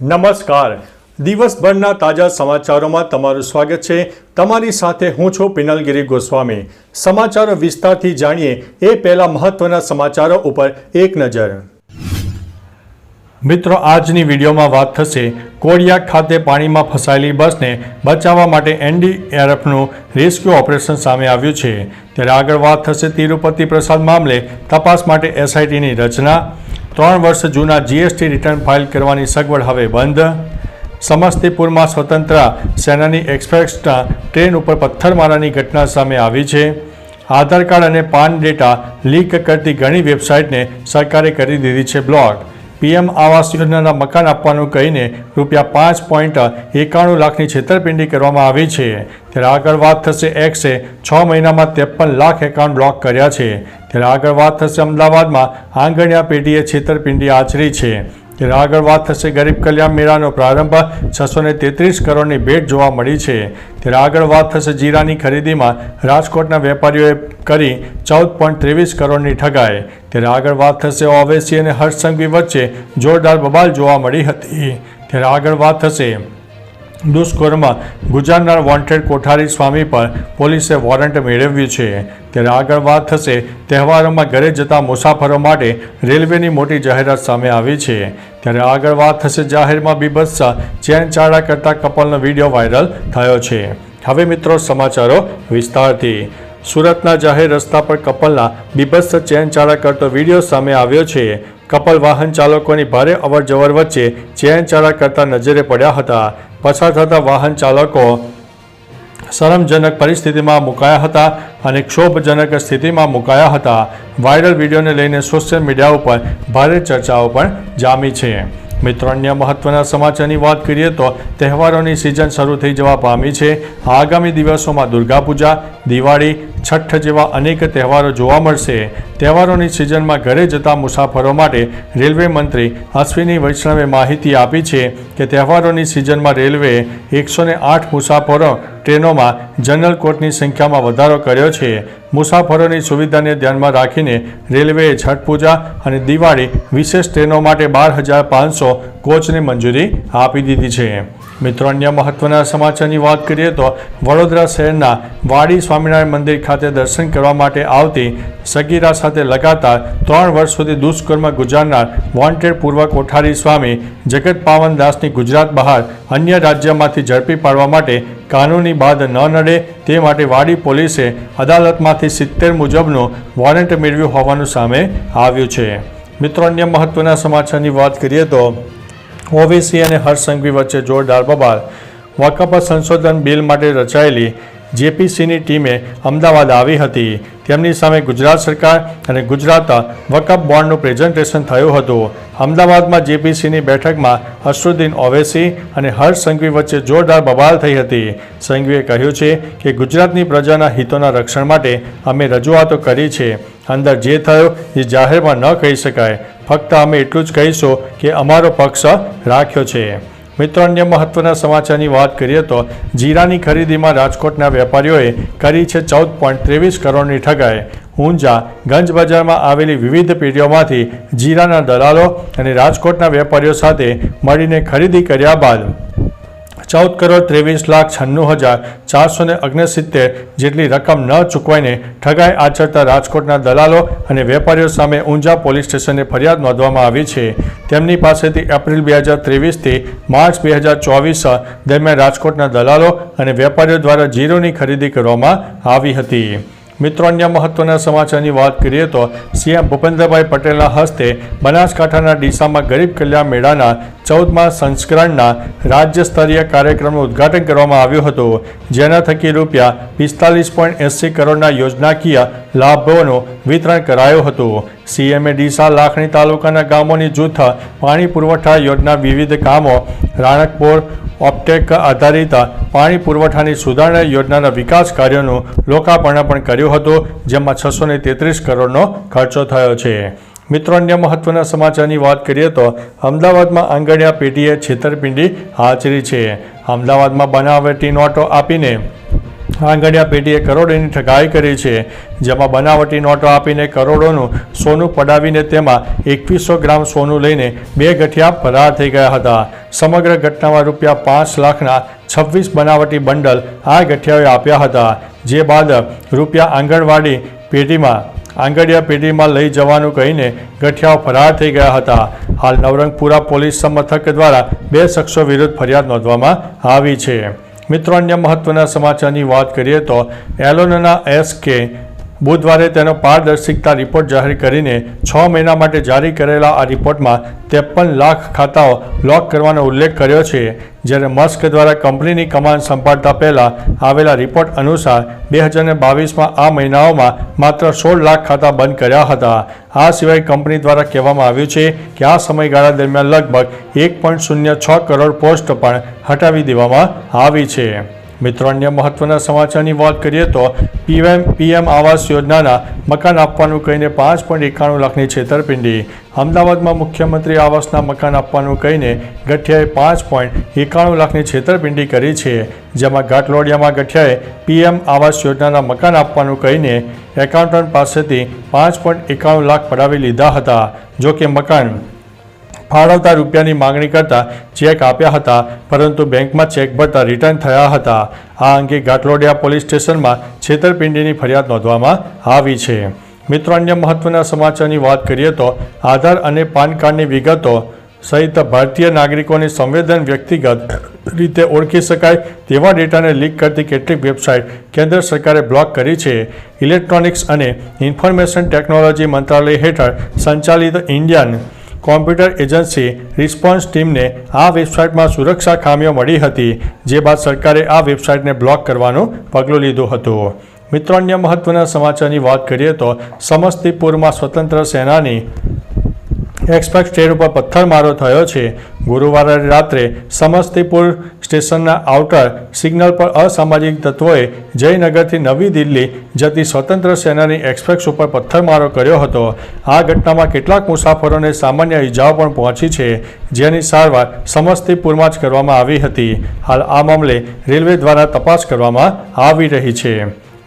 નમસ્કાર. દિવસભરના તાજા સમાચારોમાં તમારું સ્વાગત છે. તમારી સાથે હું છું પિનલગીરી ગોસ્વામી. સમાચારો વિસ્તારથી જાણીએ એ પહેલા મહત્વના સમાચારો ઉપર એક નજર. મિત્રો, આજની વિડીયોમાં વાત થશે કોડિયાક ખાતે પાણીમાં ફસાયેલી બસને બચાવવા માટે એનડીઆરએફનું રેસ્ક્યુ ઓપરેશન સામે આવ્યું છે. ત્યારે આગળ વાત થશે તિરુપતિ પ્રસાદ મામલે તપાસ માટે એસઆઈટીની રચના ત્રણ વર્ષ જૂના જીએસટી રિટર્ન ફાઇલ કરવાની સગવડ હવે બંધ. સમસ્તીપુરમાં સ્વતંત્ર સેનાની એક્સપ્રેસના ટ્રેન ઉપર પથ્થરમારાની ઘટના સામે આવી છે. આધાર કાર્ડ અને પાન ડેટા લીક કરતી ઘણી વેબસાઇટને સરકારે કરી દીધી છે બ્લોક પીએમ આવાસ યોજનાના મકાન આપવાનું કહીને રૂપિયા પાંચ પોઈન્ટ એકાણું લાખની છેતરપિંડી કરવામાં આવી છે. ત્યારે આગળ વાત થશે એક્સે છ મહિનામાં ત્રેપન લાખ એકાઉન્ટ બ્લોક કર્યા છે. ત્યારે આગળ વાત થશે અમદાવાદમાં. આંગણિયા પેઢીએ છેતરપિંડી આચરી છે. ત્યારે આગળ વાત થશે ગરીબ કલ્યાણ મેળાનો પ્રારંભ. છસો ને તેત્રીસ કરોડની ભેટ જોવા મળી છે. ત્યારે આગળ વાત થશે જીરાની ખરીદીમાં. રાજકોટના વેપારીઓએ કરી ચૌદ પોઈન્ટ ત્રેવીસ કરોડની ઠગાઈ. ત્યારે આગળ વાત થશે ઓવેસી અને હર્ષસંઘવી વચ્ચે જોરદાર બબાલ જોવા મળી હતી. ત્યારે આગળ વાત થશે દુષ્કર્મ. ગુજારનાર વોન્ટેડ કોઠારી સ્વામી પર પોલીસે વોરંટ મેળવ્યું છે. ત્યારે આગળ વાત થશે તહેવારોમાં ઘરે જતા મુસાફરો માટે રેલવેની મોટી જાહેરાત સામે આવી છે. ત્યારે આગળ વાત થશે જાહેરમાં બીભત્સ ચેન ચાળા કરતા કપલનો વીડિયો વાયરલ થયો છે. હવે મિત્રો સમાચારો વિસ્તારથી. સુરતના જાહેર રસ્તા પર કપલના બીભત્સ ચેન ચાળા કરતો વીડિયો સામે આવ્યો છે. કપલ વાહન ચાલકોની ભારે અવરજવર વચ્ચે ચેન ચાળા કરતા નજરે પડ્યા હતા. પસાર થતા વાહન ચાલકો શરમજનક પરિસ્થિતિમાં મુકાયા હતા અને ક્ષોભજનક સ્થિતિમાં મુકાયા હતા. વાયરલ વિડીયોને લઈને સોશિયલ મીડિયા ઉપર ભારે ચર્ચાઓ પણ જામી છે. મિત્રો, અન્ય મહત્વના સમાચારની વાત કરીએ તો તહેવારોની સિઝન શરૂ થઈ જવા પામી છે. આગામી દિવસોમાં દુર્ગા પૂજા દિવાળી છઠ્ઠ જેવા અનેક તહેવારો જોવા મળશે. તહેવારોની સિઝનમાં ઘરે જતા મુસાફરો માટે રેલવે મંત્રી અશ્વિની વૈષ્ણવે માહિતી આપી છે કે તહેવારોની સિઝનમાં રેલવે એકસોને આઠ મુસાફરો ટ્રેનોમાં જનરલ કોચની સંખ્યામાં વધારો કર્યો છે. મુસાફરોની સુવિધાને ધ્યાનમાં રાખીને રેલવેએ છઠ પૂજા અને દિવાળી વિશેષ ટ્રેનો માટે બાર હજાર પાંચસો કોચને મંજૂરી આપી દીધી છે. મિત્રો, અન્ય મહત્વના સમાચારની વાત કરીએ તો વડોદરા શહેરના વાડી સ્વામિનારાયણ મંદિર ખાતે દર્શન કરવા માટે આવતી સગીરા સાથે લગાતાર ત્રણ વર્ષ સુધી દુષ્કર્મ ગુજારનાર વોન્ટેડ પૂર્વ કોઠારી સ્વામી જગત પાવન દાસની ગુજરાત બહાર અન્ય રાજ્યમાંથી ઝડપી પાડવા માટે કાનૂની બાદ ન નડે તે માટે વાડી પોલીસે અદાલતમાંથી સિત્તેર મુજબનું વોરંટ મેળવ્યું હોવાનું સામે આવ્યું છે. મિત્રો, અન્ય મહત્વના સમાચારની વાત કરીએ તો ઓવેસી અને હર્ષ સંઘવી વચ્ચે જોરદાર બબાલ. વકફ સંશોધન બિલ માટે રચાયેલી જેપીસીની ટીમે અમદાવાદ આવી હતી. તેમની સામે ગુજરાત સરકાર અને ગુજરાત વકફ બોર્ડનું પ્રેઝન્ટેશન થયું હતું. અમદાવાદમાં જેપીસીની બેઠકમાં અસરુદ્દીન ઓવેસી અને હર્ષ સંઘવી વચ્ચે જોરદાર બબાલ થઈ હતી. સંઘવીએ કહ્યું છે કે ગુજરાતની પ્રજાના હિતોના રક્ષણ માટે અમે રજૂઆતો કરી છે. અંદર જે થયો એ જાહેરમાં ન કહી શકાય. ફક્ત અમે એટલું જ કહીશું કે અમારો પક્ષ રાખ્યો છે. મિત્રો, અન્ય મહત્વના સમાચારની વાત કરીએ તો જીરાની ખરીદીમાં રાજકોટના વેપારીઓએ કરી છે ચૌદ પોઈન્ટ ત્રેવીસ કરોડની ઠગાઈ. ઊંઝા ગંજ બજારમાં આવેલી વિવિધ પેઢીઓમાંથી જીરાના દલાલો અને રાજકોટના વેપારીઓ સાથે મળીને ખરીદી કર્યા બાદ ચૌદ કરોડ ત્રેવીસ લાખ છન્નું હજાર ચારસો ને ઓગણસિત્તેર જેટલી રકમ ન ચૂકવાઈને ઠગાઈ આચરતા રાજકોટના દલાલો અને વેપારીઓ સામે ઊંઝા પોલીસ સ્ટેશને ફરિયાદ નોંધવામાં આવી છે. તેમની પાસેથી એપ્રિલ બે હજાર ત્રેવીસથી માર્ચ બે હજાર ચોવીસ દરમિયાન રાજકોટના દલાલો અને વેપારીઓ દ્વારા જીરોની ખરીદી કરવામાં આવી હતી. મિત્રો, અન્ય મહત્વના સમાચારની વાત કરીએ તો સીએમ ભૂપેન્દ્રભાઈ પટેલના હસ્તે બનાસકાંઠાના ડીસામાં ગરીબ કલ્યાણ મેળાના ચૌદમા સંસ્કરણના રાજ્ય સ્તરીય કાર્યક્રમનું ઉદ્ઘાટન કરવામાં આવ્યું હતું, જેના થકી રૂપિયા પિસ્તાલીસ પોઈન્ટ એંસી કરોડના યોજનાકીય લાભોનું વિતરણ કરાયું હતું. સીએમએ ડીસા લાખણી તાલુકાના ગામોની જૂથ પાણી પુરવઠા યોજના વિવિધ કામો, રાણકપુર ઓપ્ટેક આધારિત પાણી પુરવઠાની સુધારણા યોજનાના વિકાસ કાર્યોનું લોકાર્પણ પણ કર્યું હતું, જેમાં છસો તેત્રીસ કરોડનો ખર્ચો થયો છે. મિત્રો, અન્ય મહત્વના સમાચારની વાત કરીએ તો અમદાવાદમાં આંગણિયા પેઢીએ છેતરપિંડી આચરી છે. અમદાવાદમાં બનાવટી નોટો આપીને આંગણિયા પેઢીએ કરોડોની ઠગાઈ કરી છે. જેમાં બનાવટી નોટો આપીને કરોડોનું સોનું પડાવીને તેમાં એકવીસો ગ્રામ સોનું લઈને બે ગઠિયા ફરાર થઈ ગયા હતા. સમગ્ર ઘટનામાં રૂપિયા પાંચ લાખના છવ્વીસ બનાવટી બંડલ આ ગઠિયાઓએ આપ્યા હતા. જે બાદ રૂપિયા આંગણવાડી પેઢીમાં આંગડિયા પેઢીમાં લઈ જવાનું કહીને ગઠિયાઓ ફરાર થઈ ગયા હતા. હાલ નવરંગપુરા પોલીસ મથક દ્વારા બે શખ્સો વિરુદ્ધ ફરિયાદ નોંધવામાં આવી છે. મિત્રો, અન્ય મહત્વના સમાચારની વાત કરીએ તો એલોનના એસ કે બુધવારે તેનો પારદર્શિકતા રિપોર્ટ જાહેર કરીને છ મહિના માટે જારી કરેલા આ રિપોર્ટમાં ત્રેપન લાખ ખાતાઓ લોક કરવાનો ઉલ્લેખ કર્યો છે, જ્યારે મસ્ક દ્વારા કંપનીની કમાન સંભાળતા પહેલાં આવેલા રિપોર્ટ અનુસાર બે હજાર બાવીસમાં આ મહિનાઓમાં માત્ર સોળ લાખ ખાતા બંધ કર્યા હતા. આ સિવાય કંપની દ્વારા કહેવામાં આવ્યું છે કે આ સમયગાળા દરમિયાન લગભગ એક પોઈન્ટ શૂન્ય છ કરોડ પોસ્ટ પણ હટાવી દેવામાં આવી છે. મિત્રો, અન્ય મહત્વના સમાચારની વાત કરીએ તો પીએમ પીએમ આવાસ યોજનાના મકાન આપવાનું કહીને પાંચ પોઈન્ટ એકાણું લાખની છેતરપિંડી. અમદાવાદમાં મુખ્યમંત્રી આવાસના મકાન આપવાનું કહીને ગઠિયાએ પાંચ પોઈન્ટ એકાણું લાખની છેતરપિંડી કરી છે. જેમાં ઘાટલોડિયામાં ગઠિયાએ પીએમ આવાસ યોજનાના મકાન આપવાનું કહીને એકાઉન્ટન્ટ પાસેથી પાંચ પોઈન્ટ એકાણું લાખ પડાવી લીધા હતા. જો કે મકાન ફાળવતા રૂપિયાની માંગણી કરતા ચેક આપ્યા હતા, પરંતુ બેંકમાં ચેક ભરતા રિટર્ન થયા હતા. આ અંગે ઘાટલોડિયા પોલીસ સ્ટેશનમાં છેતરપિંડીની ફરિયાદ નોંધવામાં આવી છે. મિત્રો, અન્ય મહત્વના સમાચારની વાત કરીએ તો આધાર અને પાન કાર્ડની વિગતો સહિત ભારતીય નાગરિકોની સંવેદન વ્યક્તિગત રીતે ઓળખી શકાય તેવા ડેટાને લીક કરતી કેટલીક વેબસાઇટ કેન્દ્ર સરકારે બ્લોક કરી છે. ઇલેક્ટ્રોનિક્સ અને ઇન્ફોર્મેશન ટેકનોલોજી મંત્રાલય હેઠળ સંચાલિત ઇન્ડિયન કોમ્પ્યુટર એજન્સી રિસ્પોન્સ ટીમને આ વેબસાઇટમાં સુરક્ષા ખામીઓ મળી હતી, જે બાદ સરકારે આ વેબસાઇટને બ્લોક કરવાનું પગલું લીધું હતું. મિત્રો, અન્ય મહત્વના સમાચારની વાત કરીએ તો સમસ્તીપુરમાં સ્વતંત્ર સેનાની એક્સપ્રેસ ટ્રેન ઉપર પથ્થરમારો થયો છે. ગુરુવારે રાત્રે સમસ્તીપુર સ્ટેશનના આઉટર સિગ્નલ પર અસામાજિક તત્વોએ જયનગરથી નવી દિલ્હી જતી સ્વતંત્ર સેનાની એક્સપ્રેસ ઉપર પથ્થરમારો કર્યો હતો. આ ઘટનામાં કેટલાક મુસાફરોને સામાન્ય ઈજાઓ પણ પહોંચી છે, જેની સારવાર સમસ્તીપુરમાં જ કરવામાં આવી હતી. હાલ આ મામલે રેલવે દ્વારા તપાસ કરવામાં આવી રહી છે.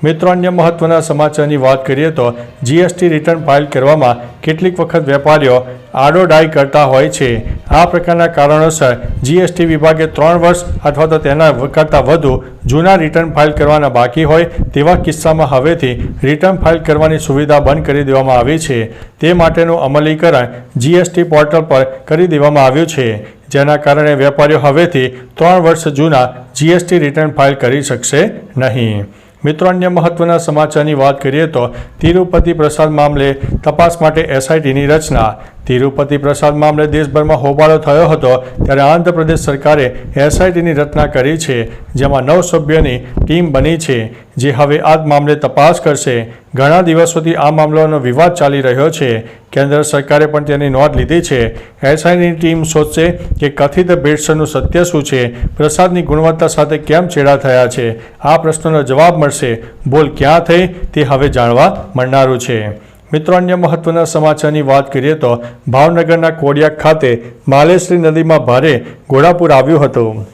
મિત્રો, અન્ય મહત્વના સમાચારની વાત કરીએ તો જીએસટી રિટર્ન ફાઇલ કરવામાં કેટલીક વખત વેપારીઓ આડોડાઈ કરતા હોય છે. આ પ્રકારના કારણોસર જીએસટી વિભાગે ત્રણ વર્ષ અથવા તો તેના કરતાં વધુ જૂના રિટર્ન ફાઇલ કરવાના બાકી હોય તેવા કિસ્સામાં હવેથી રિટર્ન ફાઇલ કરવાની સુવિધા બંધ કરી દેવામાં આવી છે. તે માટેનું અમલીકરણ જીએસટી પોર્ટલ પર કરી દેવામાં આવ્યું છે. જેના કારણે વેપારીઓ હવેથી ત્રણ વર્ષ જૂના જીએસટી રિટર્ન ફાઇલ કરી શકશે નહીં. મિત્રો, અન્ય મહત્વના સમાચારની વાત કરીએ તો તિરુપતિ પ્રસાદ મામલે તપાસ માટે એસઆઈટીની રચના. તિરુપતિ પ્રસાદ મામલે દેશભરમાં હોબાળો થયો હતો ત્યારે આંધ્રપ્રદેશ સરકારે એસઆઈટીની રચના કરી છે, જેમાં નવ સભ્યોની ટીમ બની છે, જે હવે આ મામલે તપાસ કરશે. ઘણા દિવસોથી આ મામલાનો વિવાદ ચાલી રહ્યો છે. કેન્દ્ર સરકારે પણ તેની નોંધ લીધી છે. એસઆઈની ટીમ શોધશે કે કથિત ભેટસરનું સત્ય શું છે, પ્રસાદની ગુણવત્તા સાથે કેમ છેડા થયા છે, આ પ્રશ્નનો જવાબ મળશે. બોલ ક્યાં થઈ તે હવે જાણવા મળનારું છે. મિત્રો, અન્ય મહત્વના સમાચારની વાત કરીએ તો ભાવનગરના કોડિયાક ખાતે માલેશ્રી નદીમાં ભારે ઘોડાપૂર આવ્યું હતું.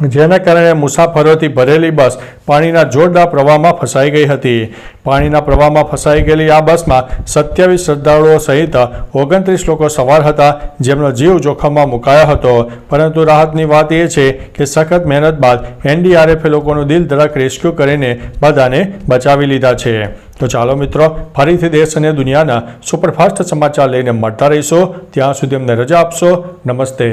જેના કારણે મુસાફરોથી ભરેલી બસ પાણીના જોરદાર પ્રવાહમાં ફસાઈ ગઈ હતી. પાણીના પ્રવાહમાં ફસાઈ ગયેલી આ બસમાં સત્યાવીસ શ્રદ્ધાળુઓ સહિત ઓગણત્રીસ લોકો સવાર હતા, જેમનો જીવ જોખમમાં મુકાયો હતો. પરંતુ રાહતની વાત એ છે કે સખત મહેનત બાદ એનડીઆરએફે લોકોનું દિલ ધડક રેસ્ક્યુ કરીને બધાને બચાવી લીધા છે. તો ચાલો મિત્રો, ફરીથી દેશ અને દુનિયાના સુપરફાસ્ટ સમાચાર લઈને મળતા રહીશો. ત્યાં સુધી અમને રજા આપશો. નમસ્તે.